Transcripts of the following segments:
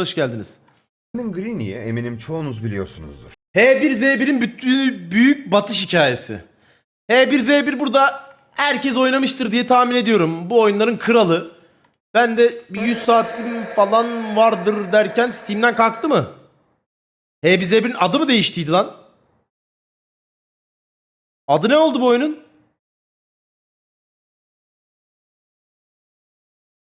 Hoş geldiniz. Brandon Greeny'i eminim çoğunuz biliyorsunuzdur. H1Z1'in bütün büyük batış hikayesi. H1Z1 burada herkes oynamıştır diye tahmin ediyorum. Bu oyunların kralı. Ben de bir 100 saatim falan vardır derken Steam'den kalktı mı? H1Z1'in adı mı değiştiydi lan? Adı ne oldu bu oyunun?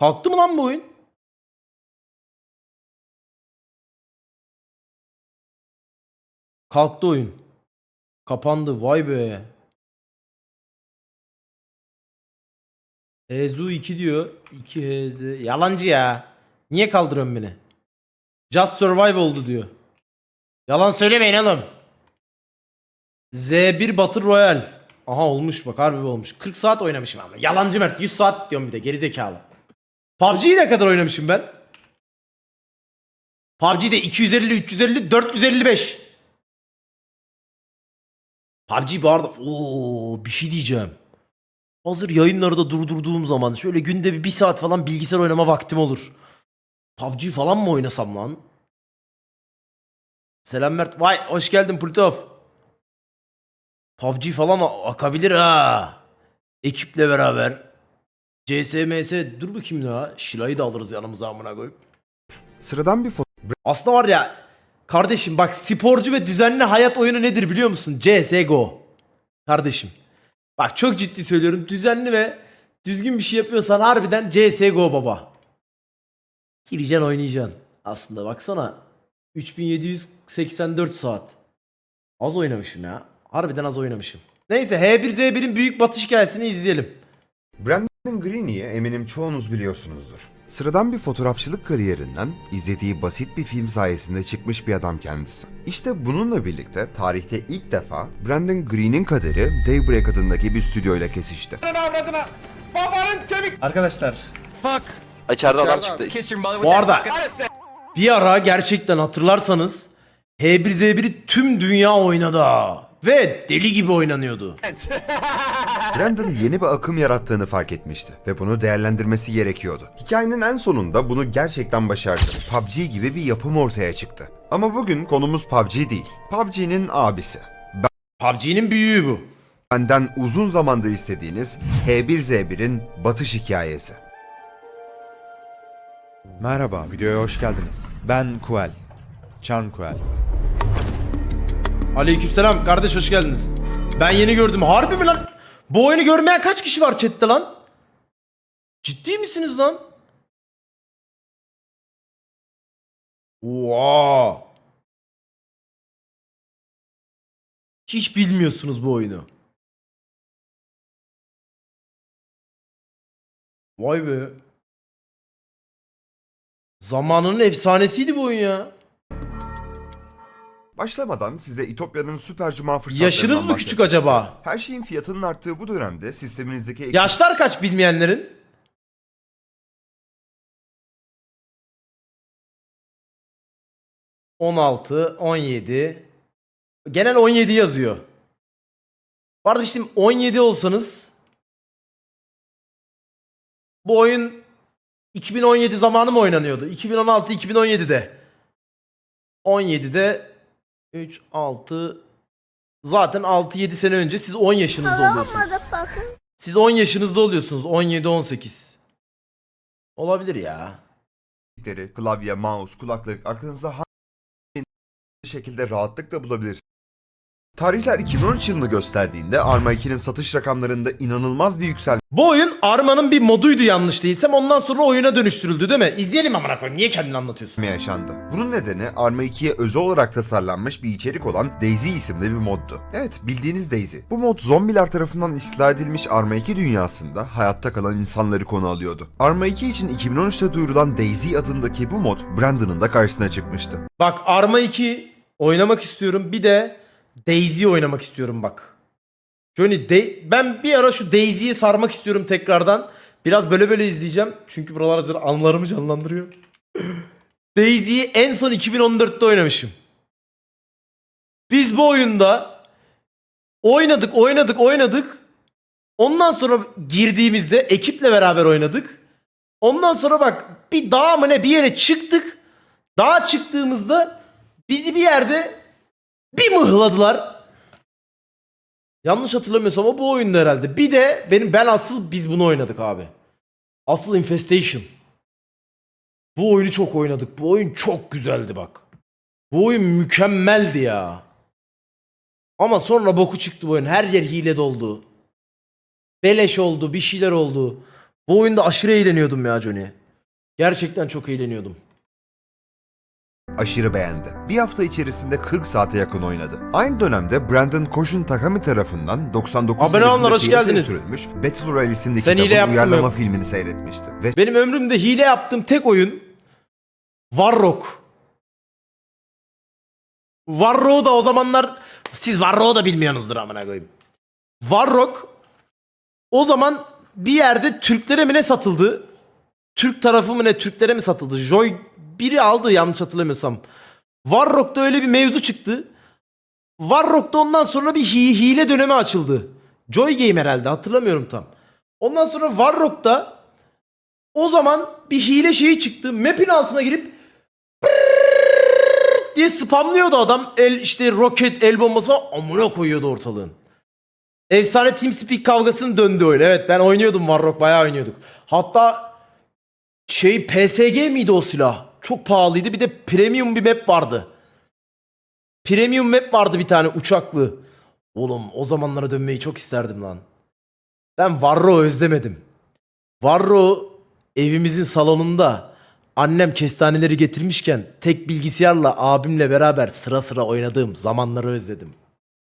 Kalktı mı lan bu oyun? Kalktı oyun. Kapandı. Vay be. Hezu 2 diyor. 2 HZ. Yalancı ya. Niye kaldırıyorsun beni? Just Survive oldu diyor. Yalan söylemeyin oğlum. Z1 Battle Royale. Aha olmuş bak harbi olmuş. 40 saat oynamışım ama. Yalancı Mert 100 saat diyorum bir de gerizekalı. PUBG'yi ne kadar oynamışım ben? PUBG'de 250, 350, 455. PUBG bu arada ooo bir şey diyeceğim. Hazır yayınları da durdurduğum zaman şöyle günde bir, bir saat falan bilgisayar oynama vaktim olur. PUBG falan mı oynasam lan? Selam Mert. Vay hoş geldin Plutov. PUBG falan akabilir ha. Ekiple beraber. CSMS dur bakayım ya. Şilayı da alırız yanımıza amına koyup. Sıradan bir foto Aslında var ya kardeşim bak sporcu ve düzenli hayat oyunu nedir biliyor musun? CSGO. Kardeşim. Bak çok ciddi söylüyorum. Düzenli ve düzgün bir şey yapıyorsan harbiden CSGO baba. Gireceksin oynayacaksın. Aslında baksana 3784 saat. Az oynamışım ya. Harbiden az oynamışım. Neyse H1Z1'in büyük batış hikayesini izleyelim. Brandon Greeny'i eminim çoğunuz biliyorsunuzdur. Sıradan bir fotoğrafçılık kariyerinden izlediği basit bir film sayesinde çıkmış bir adam kendisi. İşte bununla birlikte tarihte ilk defa Brandon Green'in kaderi Daybreak adındaki bir stüdyoyla kesişti. Arkadaşlar Fuck. İçeride adam çıktı. Bu arada bir ara gerçekten hatırlarsanız H1Z1'i tüm dünya oynadı ha. Ve deli gibi oynanıyordu. Brandon yeni bir akım yarattığını fark etmişti ve bunu değerlendirmesi gerekiyordu. Hikayenin en sonunda bunu gerçekten başardı. PUBG gibi bir yapım ortaya çıktı. Ama bugün konumuz PUBG değil. PUBG'nin abisi. PUBG'nin büyüğü bu. Benden uzun zamandır istediğiniz H1Z1'in batış hikayesi. Merhaba, videoya hoş geldiniz. Ben Kuel. Charm Kuel. Aleykümselam kardeş hoş geldiniz. Ben yeni gördüm. Harbi mi lan? Bu oyunu görmeyen kaç kişi var chatte lan? Ciddi misiniz lan? Oha. Hiç bilmiyorsunuz bu oyunu. Vay be. Zamanının efsanesiydi bu oyun ya. Başlamadan size İtopya'nın süper cuma fırsatlarından Yaşınız mı bahsedeyim. küçük acaba? Her şeyin fiyatının arttığı bu dönemde sisteminizdeki eksik Yaşlar kaç bilmeyenlerin? ...16, 17... Genel 17 yazıyor. Bu arada işte 17 olsanız... Bu oyun 2017 zamanı mı oynanıyordu? 2016-2017'de. 17'de 3, 6... Zaten 6-7 sene önce siz 10 yaşınızda Hello, oluyorsunuz. motherfucker. Siz 10 yaşınızda oluyorsunuz. 17-18. Olabilir ya. klavye, mouse, kulaklık aklınıza hangi şekilde rahatlıkla bulabilirsiniz. Tarihler 2013 yılını gösterdiğinde Arma 2'nin satış rakamlarında inanılmaz bir yükselme Bu oyun Arma'nın bir moduydu yanlış değilsem. Ondan sonra oyuna dönüştürüldü değil mi? İzleyelim amına koyayım. Niye kendini anlatıyorsun? yaşandı. Bunun nedeni Arma 2'ye özel olarak tasarlanmış bir içerik olan Daisy isimli bir moddu. Evet bildiğiniz Daisy. Bu mod zombiler tarafından istila edilmiş Arma 2 dünyasında hayatta kalan insanları konu alıyordu. Arma 2 için 2013'te duyurulan Daisy adındaki bu mod Brandon'ın da karşısına çıkmıştı. Bak Arma 2 oynamak istiyorum. Bir de Daisy'yi oynamak istiyorum bak. Johnny Day- ben bir ara şu Daisy'ye sarmak istiyorum tekrardan. Biraz böyle böyle izleyeceğim. Çünkü buralar anılarımı canlandırıyor. Daisy'yi en son 2014'te oynamışım. Biz bu oyunda oynadık, oynadık, oynadık. Ondan sonra girdiğimizde ekiple beraber oynadık. Ondan sonra bak bir dağ mı ne bir yere çıktık. Dağa çıktığımızda bizi bir yerde bir mıhladılar. Yanlış hatırlamıyorsam ama bu oyunda herhalde. Bir de benim ben asıl biz bunu oynadık abi. Asıl Infestation. Bu oyunu çok oynadık. Bu oyun çok güzeldi bak. Bu oyun mükemmeldi ya. Ama sonra boku çıktı bu oyun. Her yer hile doldu. Beleş oldu, bir şeyler oldu. Bu oyunda aşırı eğleniyordum ya Johnny. Gerçekten çok eğleniyordum. Aşırı beğendi. Bir hafta içerisinde 40 saate yakın oynadı. Aynı dönemde Brandon Koşun Takami tarafından 99 Abone olanlar, hoş geldiniz. sürülmüş Battle Royale isimli Sen kitabın uyarlama mı? filmini seyretmişti. Ve Benim ömrümde hile yaptığım tek oyun Warrock. Warrock'u da o zamanlar siz Warrock'u da bilmiyorsunuzdur amına koyayım. Warrock o zaman bir yerde Türklere mi ne satıldı? Türk tarafı mı ne Türklere mi satıldı? Joy biri aldı yanlış hatırlamıyorsam. Warrock'ta öyle bir mevzu çıktı. Warrock'ta ondan sonra bir hi- hile dönemi açıldı. Joy Game herhalde hatırlamıyorum tam. Ondan sonra Warrock'ta o zaman bir hile şeyi çıktı. Map'in altına girip diye spamlıyordu adam. El işte roket, el bombası falan amına koyuyordu ortalığın. Efsane TeamSpeak kavgasının döndü öyle. Evet ben oynuyordum Warrock bayağı oynuyorduk. Hatta şey PSG miydi o silah? Çok pahalıydı. Bir de premium bir map vardı. Premium map vardı bir tane uçaklı. Oğlum o zamanlara dönmeyi çok isterdim lan. Ben Varro özlemedim. Varro evimizin salonunda annem kestaneleri getirmişken tek bilgisayarla abimle beraber sıra sıra oynadığım zamanları özledim.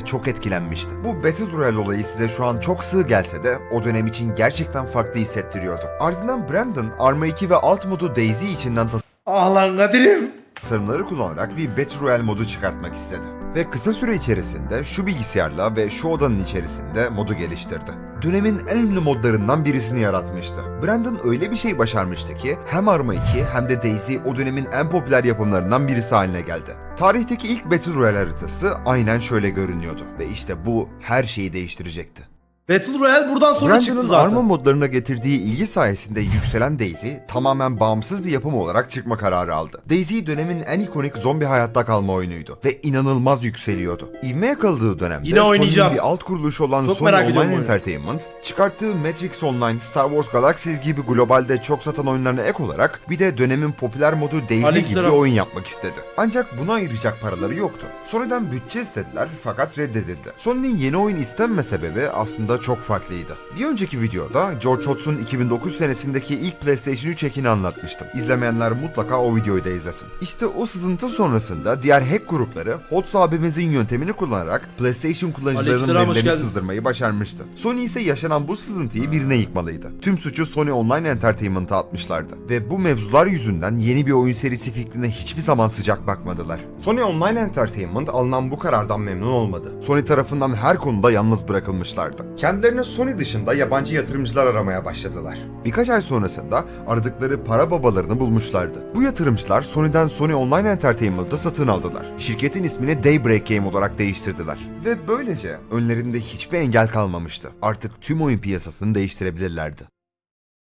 Çok etkilenmişti. Bu Battle Royale olayı size şu an çok sığ gelse de o dönem için gerçekten farklı hissettiriyordu. Ardından Brandon Arma 2 ve alt modu Daisy içinden Ah lan Kadir'im. tasarımları kullanarak bir Battle Royale modu çıkartmak istedi. Ve kısa süre içerisinde şu bilgisayarla ve şu odanın içerisinde modu geliştirdi. Dönemin en ünlü modlarından birisini yaratmıştı. Brandon öyle bir şey başarmıştı ki hem Arma 2 hem de Daisy o dönemin en popüler yapımlarından birisi haline geldi. Tarihteki ilk Battle Royale haritası aynen şöyle görünüyordu ve işte bu her şeyi değiştirecekti. Battle Royale buradan sonra çıktı Brandon'ın zaten. arma modlarına getirdiği ilgi sayesinde yükselen Daisy tamamen bağımsız bir yapım olarak çıkma kararı aldı. Daisy dönemin en ikonik zombi hayatta kalma oyunuydu ve inanılmaz yükseliyordu. İvme yakaladığı dönemde Yine oynayacağım. Sony'nin bir alt kuruluşu olan Çok Sony merak ediyorum Online oyunu. Entertainment çıkarttığı Matrix Online, Star Wars Galaxies gibi globalde çok satan oyunlarına ek olarak bir de dönemin popüler modu Daisy gibi bir oyun yapmak istedi. Ancak buna ayıracak paraları yoktu. Sony'den bütçe istediler fakat reddedildi. Sony'nin yeni oyun istenme sebebi aslında çok farklıydı. Bir önceki videoda George Hotz'un 2009 senesindeki ilk PlayStation 3 hackini anlatmıştım. İzlemeyenler mutlaka o videoyu da izlesin. İşte o sızıntı sonrasında diğer hack grupları Hotz abimizin yöntemini kullanarak PlayStation kullanıcılarının verilerini sızdırmayı başarmıştı. Sony ise yaşanan bu sızıntıyı birine yıkmalıydı. Tüm suçu Sony Online Entertainment'a atmışlardı. Ve bu mevzular yüzünden yeni bir oyun serisi fikrine hiçbir zaman sıcak bakmadılar. Sony Online Entertainment alınan bu karardan memnun olmadı. Sony tarafından her konuda yalnız bırakılmışlardı. Kendilerine Sony dışında yabancı yatırımcılar aramaya başladılar. Birkaç ay sonrasında aradıkları para babalarını bulmuşlardı. Bu yatırımcılar Sony'den Sony Online Entertainment'ı satın aldılar. Şirketin ismini Daybreak Game olarak değiştirdiler. Ve böylece önlerinde hiçbir engel kalmamıştı. Artık tüm oyun piyasasını değiştirebilirlerdi.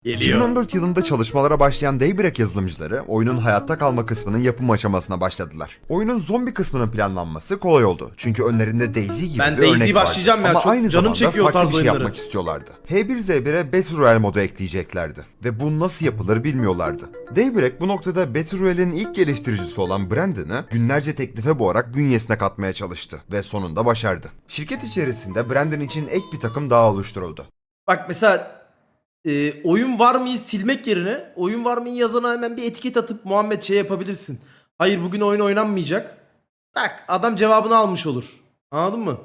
2014 yılında çalışmalara başlayan Daybreak yazılımcıları oyunun hayatta kalma kısmının yapım aşamasına başladılar. Oyunun zombi kısmının planlanması kolay oldu. Çünkü önlerinde Daisy gibi Ben bir Daisy'yi örnek vardı. başlayacağım ya, Ama çok aynı canım zamanda çekiyor farklı tarz bir şey oyunları. yapmak istiyorlardı. H1Z1'e Battle Royale modu ekleyeceklerdi. Ve bu nasıl yapılır bilmiyorlardı. Daybreak bu noktada Battle Royale'in ilk geliştiricisi olan Brandon'ı günlerce teklife boğarak bünyesine katmaya çalıştı. Ve sonunda başardı. Şirket içerisinde Brandon için ek bir takım daha oluşturuldu. Bak mesela e, oyun var mıyı silmek yerine oyun var mıyı yazana hemen bir etiket atıp Muhammed şey yapabilirsin. Hayır bugün oyun oynanmayacak. Tak adam cevabını almış olur. Anladın mı?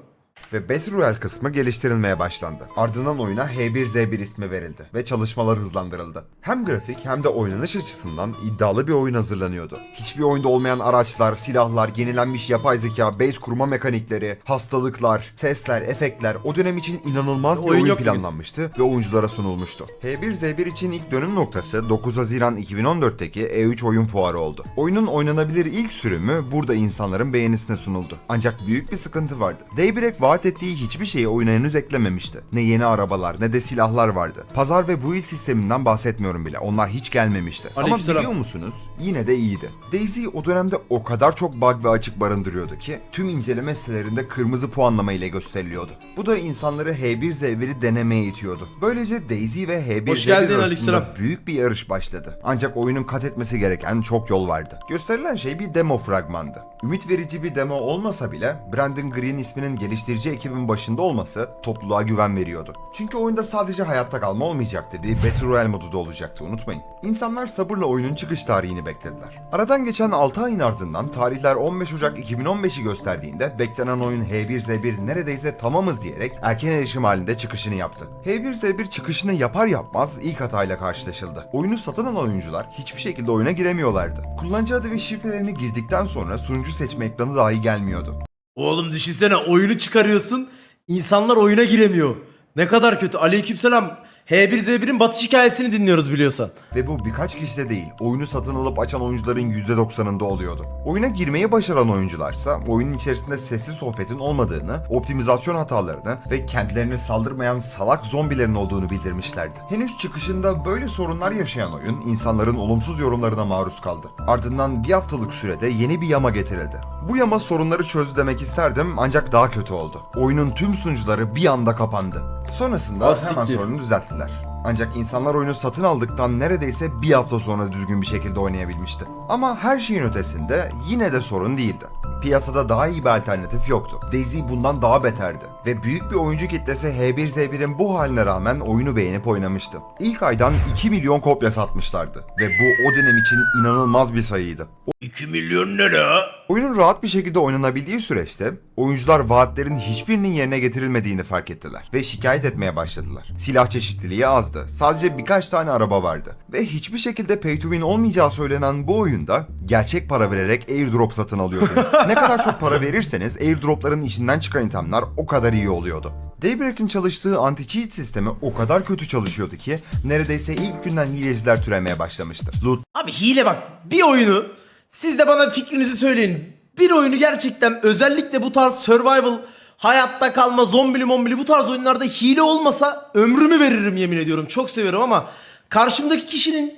Ve Battle Royale kısmı geliştirilmeye başlandı. Ardından oyuna H1Z1 ismi verildi ve çalışmalar hızlandırıldı. Hem grafik hem de oynanış açısından iddialı bir oyun hazırlanıyordu. Hiçbir oyunda olmayan araçlar, silahlar, yenilenmiş yapay zeka, base kurma mekanikleri, hastalıklar, testler, efektler o dönem için inanılmaz bir Oyun oyun, planlanmıştı ve oyunculara sunulmuştu. H1Z1 için ilk dönüm noktası 9 Haziran 2014'teki E3 oyun fuarı oldu. Oyunun oynanabilir ilk sürümü burada insanların beğenisine sunuldu. Ancak büyük bir sıkıntı vardı. Daybreak var vaat ettiği hiçbir şeyi oyuna henüz eklememişti. Ne yeni arabalar ne de silahlar vardı. Pazar ve build sisteminden bahsetmiyorum bile. Onlar hiç gelmemişti. Ama Aleykümselam. biliyor musunuz? Yine de iyiydi. Daisy o dönemde o kadar çok bug ve açık barındırıyordu ki tüm inceleme sitelerinde kırmızı puanlama ile gösteriliyordu. Bu da insanları H1Z1'i denemeye itiyordu. Böylece Daisy ve H1Z1 Hoş geldin, arasında büyük bir yarış başladı. Ancak oyunun kat etmesi gereken çok yol vardı. Gösterilen şey bir demo fragmandı. Ümit verici bir demo olmasa bile Brandon Green isminin geliştirici ekibin başında olması topluluğa güven veriyordu. Çünkü oyunda sadece hayatta kalma olmayacaktı. Bir Battle Royale modu da olacaktı unutmayın. İnsanlar sabırla oyunun çıkış tarihini beklediler. Aradan geçen 6 ayın ardından tarihler 15 Ocak 2015'i gösterdiğinde beklenen oyun H1Z1 neredeyse tamamız diyerek erken erişim halinde çıkışını yaptı. H1Z1 çıkışını yapar yapmaz ilk hatayla karşılaşıldı. Oyunu satın alan oyuncular hiçbir şekilde oyuna giremiyorlardı. Kullanıcı adı ve şifrelerini girdikten sonra sunucu seçme ekranı dahi gelmiyordu. Oğlum düşünsene oyunu çıkarıyorsun. insanlar oyuna giremiyor. Ne kadar kötü. Aleykümselam. H1Z1'in batış hikayesini dinliyoruz biliyorsan. Ve bu birkaç kişide değil, oyunu satın alıp açan oyuncuların %90'ında oluyordu. Oyuna girmeyi başaran oyuncularsa oyunun içerisinde sesli sohbetin olmadığını, optimizasyon hatalarını ve kendilerine saldırmayan salak zombilerin olduğunu bildirmişlerdi. Henüz çıkışında böyle sorunlar yaşayan oyun insanların olumsuz yorumlarına maruz kaldı. Ardından bir haftalık sürede yeni bir yama getirildi. Bu yama sorunları çözdü demek isterdim ancak daha kötü oldu. Oyunun tüm sunucuları bir anda kapandı. Sonrasında Ah, hemen sorunu düzelttiler. Ancak insanlar oyunu satın aldıktan neredeyse bir hafta sonra düzgün bir şekilde oynayabilmişti. Ama her şeyin ötesinde yine de sorun değildi. Piyasada daha iyi bir alternatif yoktu. Daisy bundan daha beterdi. Ve büyük bir oyuncu kitlesi H1Z1'in bu haline rağmen oyunu beğenip oynamıştı. İlk aydan 2 milyon kopya satmışlardı. Ve bu o dönem için inanılmaz bir sayıydı. 2 milyon ne la? Oyunun rahat bir şekilde oynanabildiği süreçte oyuncular vaatlerin hiçbirinin yerine getirilmediğini fark ettiler ve şikayet etmeye başladılar. Silah çeşitliliği azdı. Sadece birkaç tane araba vardı ve hiçbir şekilde pay to win olmayacağı söylenen bu oyunda gerçek para vererek airdrop satın alıyordunuz. ne kadar çok para verirseniz airdropların içinden çıkan itemler o kadar iyi oluyordu. Daybreak'in çalıştığı anti-cheat sistemi o kadar kötü çalışıyordu ki neredeyse ilk günden hileciler türemeye başlamıştı. Loot Abi hile bak bir oyunu siz de bana fikrinizi söyleyin. Bir oyunu gerçekten özellikle bu tarz survival, hayatta kalma, zombili mombili bu tarz oyunlarda hile olmasa ömrümü veririm yemin ediyorum. Çok seviyorum ama karşımdaki kişinin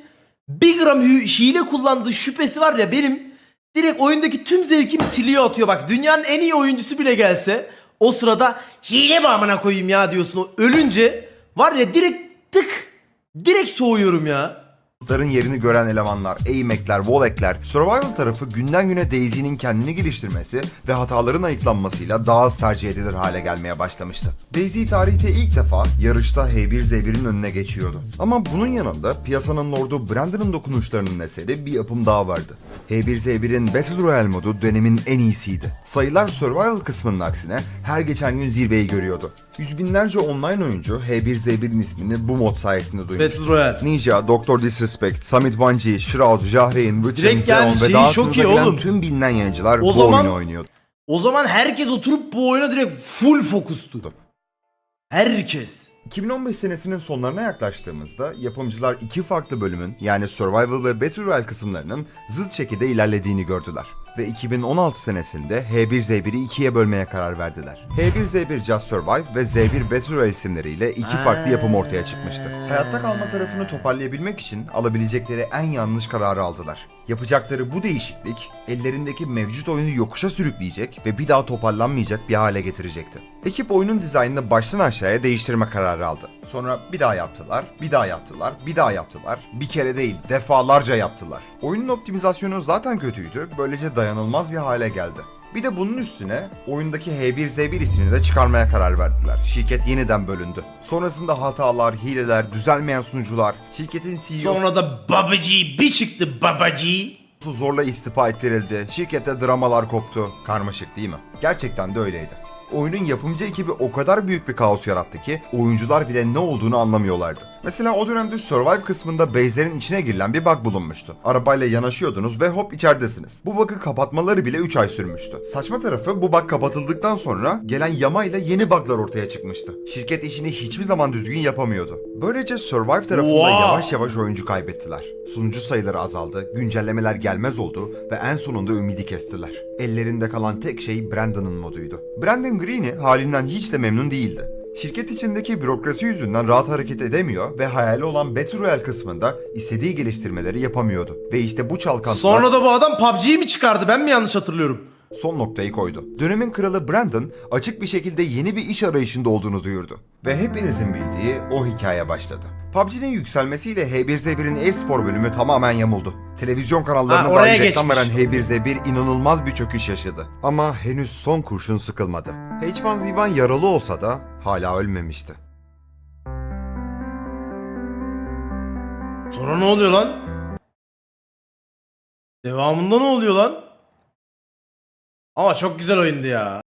bir gram hile kullandığı şüphesi var ya benim direkt oyundaki tüm zevkimi siliyor atıyor. Bak dünyanın en iyi oyuncusu bile gelse o sırada hile mi koyayım ya diyorsun. O ölünce var ya direkt tık direkt soğuyorum ya. Ların yerini gören elemanlar, eğmekler, volekler, survival tarafı günden güne Daisy'nin kendini geliştirmesi ve hataların ayıklanmasıyla daha az tercih edilir hale gelmeye başlamıştı. Daisy tarihte ilk defa yarışta H1Z1'in önüne geçiyordu. Ama bunun yanında piyasanın lordu Brandon'ın dokunuşlarının eseri bir yapım daha vardı. H1Z1'in Battle Royale modu dönemin en iyisiydi. Sayılar survival kısmının aksine her geçen gün zirveyi görüyordu. Yüz binlerce online oyuncu H1Z1'in ismini bu mod sayesinde duymuştu. Battle Royale. Ninja, Doctor Disrespect, Summit Vanji, Shroud, Jahrein, Witcher, Direkt yani Xeon ve şeyi daha çok iyi oğlum. tüm bilinen yayıncılar O bu zaman- oyunu oynuyordu. O zaman herkes oturup bu oyuna direkt full fokustu. Herkes. 2015 senesinin sonlarına yaklaştığımızda yapımcılar iki farklı bölümün yani Survival ve Battle Royale kısımlarının zıt şekilde ilerlediğini gördüler. Ve 2016 senesinde H1Z1'i ikiye bölmeye karar verdiler. H1Z1 Just Survive ve Z1 Battle isimleriyle iki farklı yapım ortaya çıkmıştı. Hayatta kalma tarafını toparlayabilmek için alabilecekleri en yanlış kararı aldılar. Yapacakları bu değişiklik ellerindeki mevcut oyunu yokuşa sürükleyecek ve bir daha toparlanmayacak bir hale getirecekti. Ekip oyunun dizaynını baştan aşağıya değiştirme kararı aldı. Sonra bir daha yaptılar, bir daha yaptılar, bir daha yaptılar. Bir kere değil, defalarca yaptılar. Oyunun optimizasyonu zaten kötüydü, böylece dayanılmaz bir hale geldi. Bir de bunun üstüne oyundaki H1Z1 ismini de çıkarmaya karar verdiler. Şirket yeniden bölündü. Sonrasında hatalar, hileler, düzelmeyen sunucular, şirketin CEO Sonra da babacı bir çıktı babacı. zorla istifa ettirildi. Şirkette dramalar koptu. Karmaşık değil mi? Gerçekten de öyleydi. Oyunun yapımcı ekibi o kadar büyük bir kaos yarattı ki oyuncular bile ne olduğunu anlamıyorlardı. Mesela o dönemde Survive kısmında base'lerin içine girilen bir bug bulunmuştu. Arabayla yanaşıyordunuz ve hop içeridesiniz. Bu bug'ı kapatmaları bile 3 ay sürmüştü. Saçma tarafı bu bug kapatıldıktan sonra gelen yamayla yeni bug'lar ortaya çıkmıştı. Şirket işini hiçbir zaman düzgün yapamıyordu. Böylece Survive tarafında Oha! yavaş yavaş oyuncu kaybettiler. Sunucu sayıları azaldı, güncellemeler gelmez oldu ve en sonunda ümidi kestiler. Ellerinde kalan tek şey Brandon'ın moduydu. Brandon Green'i halinden hiç de memnun değildi. Şirket içindeki bürokrasi yüzünden rahat hareket edemiyor ve hayali olan Battle Royale kısmında istediği geliştirmeleri yapamıyordu. Ve işte bu çalkantılar Sonra da bu adam PUBG'yi mi çıkardı? Ben mi yanlış hatırlıyorum? son noktayı koydu. Dönemin kralı Brandon açık bir şekilde yeni bir iş arayışında olduğunu duyurdu. Ve hepinizin bildiği o hikaye başladı. PUBG'nin yükselmesiyle H1Z1'in e-spor bölümü tamamen yamuldu. Televizyon kanallarına Ha, dahi reklam veren geçmiş. H1Z1 inanılmaz bir çöküş yaşadı. Ama henüz son kurşun sıkılmadı. H1Z1 yaralı olsa da hala ölmemişti. Sonra ne oluyor lan? Devamında ne oluyor lan? Ama çok güzel oyundu ya.